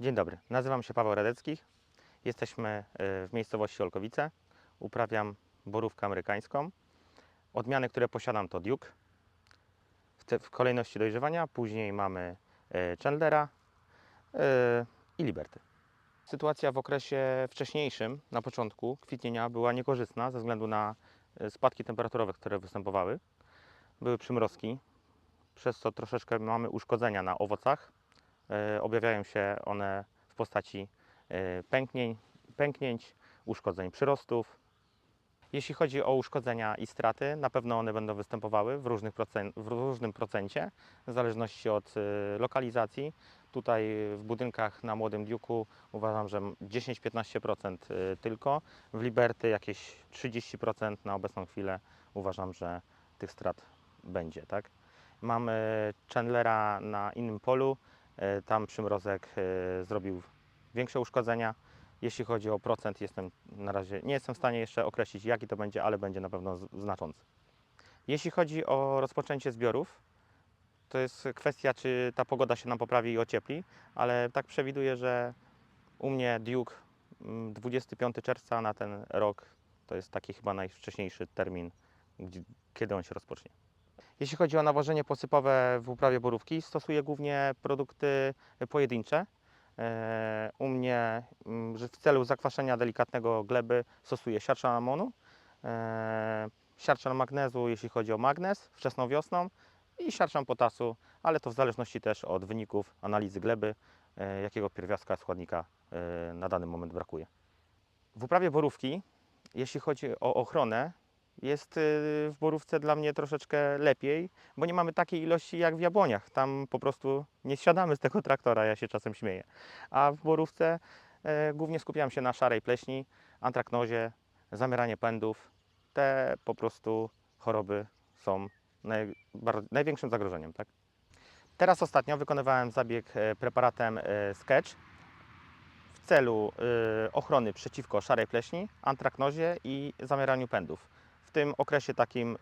Dzień dobry, nazywam się Paweł Radecki. Jesteśmy e, w miejscowości Olkowice. Uprawiam borówkę amerykańską. Odmiany, które posiadam to Duke. W, te, w kolejności dojrzewania. Później mamy e, Chandlera e, i Liberty. Sytuacja w okresie wcześniejszym, na początku kwitnienia, była niekorzystna ze względu na spadki temperaturowe, które występowały. Były przymrozki, przez co troszeczkę mamy uszkodzenia na owocach. E, Objawiają się one w postaci e, pęknień, pęknięć, uszkodzeń przyrostów. Jeśli chodzi o uszkodzenia i straty, na pewno one będą występowały w, różnych w różnym procencie, w zależności od e, lokalizacji. Tutaj w budynkach na Młodym Diuku uważam, że 10-15% e, tylko. W Liberty jakieś 30% na obecną chwilę uważam, że tych strat będzie. Tak? Mamy Chandlera na innym polu. E, Tam przymrozek e, zrobił większe uszkodzenia. Jeśli chodzi o procent, jestem na razie nie jestem w stanie jeszcze określić, jaki to będzie, ale będzie na pewno znaczący. Jeśli chodzi o rozpoczęcie zbiorów, to jest kwestia, czy ta pogoda się nam poprawi i ociepli, ale tak przewiduję, że u mnie Duke mm, 25 czerwca na ten rok to jest taki chyba najwcześniejszy termin, kiedy on się rozpocznie. Jeśli chodzi o nawożenie posypowe w uprawie borówki, stosuję głównie produkty pojedyncze. E, U mnie mm, w celu zakwaszenia delikatnego gleby stosuję siarczan amonu, e, siarczan magnezu, jeśli chodzi o magnez wczesną wiosną i siarczan potasu, ale to w zależności też od wyników analizy gleby, e, jakiego pierwiastka składnika na dany moment brakuje. W uprawie borówki, jeśli chodzi o ochronę, jest y, w borówce dla mnie troszeczkę lepiej, bo nie mamy takiej ilości jak w jabłoniach. Tam po prostu nie siadamy z tego traktora, ja się czasem śmieję. A w borówce e, głównie skupiam się na szarej pleśni, antraknozie, zamieranie pędów. Te po prostu choroby są naj, największym zagrożeniem. Tak? Teraz ostatnio wykonywałem zabieg e, preparatem e, Sketch w celu y, ochrony przeciwko szarej pleśni, antraknozie i zamieraniu pędów. Tym okresie takim y,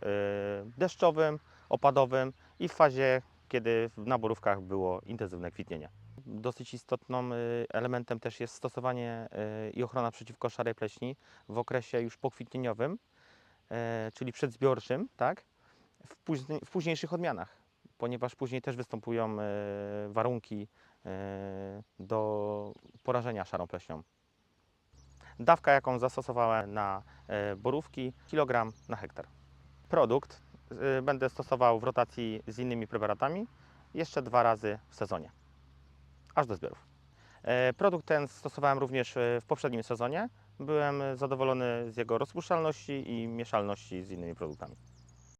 deszczowym, opadowym i w fazie, kiedy w naborówkach było intensywne kwitnienie. Dosyć istotnym elementem też jest stosowanie y, i ochrona przeciwko szarej pleśni w okresie już pokwitnieniowym, y, czyli przedzbiorczym, tak? w, później, w późniejszych odmianach, ponieważ później też występują warunki do porażenia szarą pleśnią. Dawka, jaką zastosowałem na borówki, kilogram na hektar. Produkt e, będę stosował w rotacji z innymi preparatami jeszcze dwa razy w sezonie, aż do zbiorów. E, Produkt ten stosowałem również e, w poprzednim sezonie. Byłem zadowolony z jego rozpuszczalności i mieszalności z innymi produktami.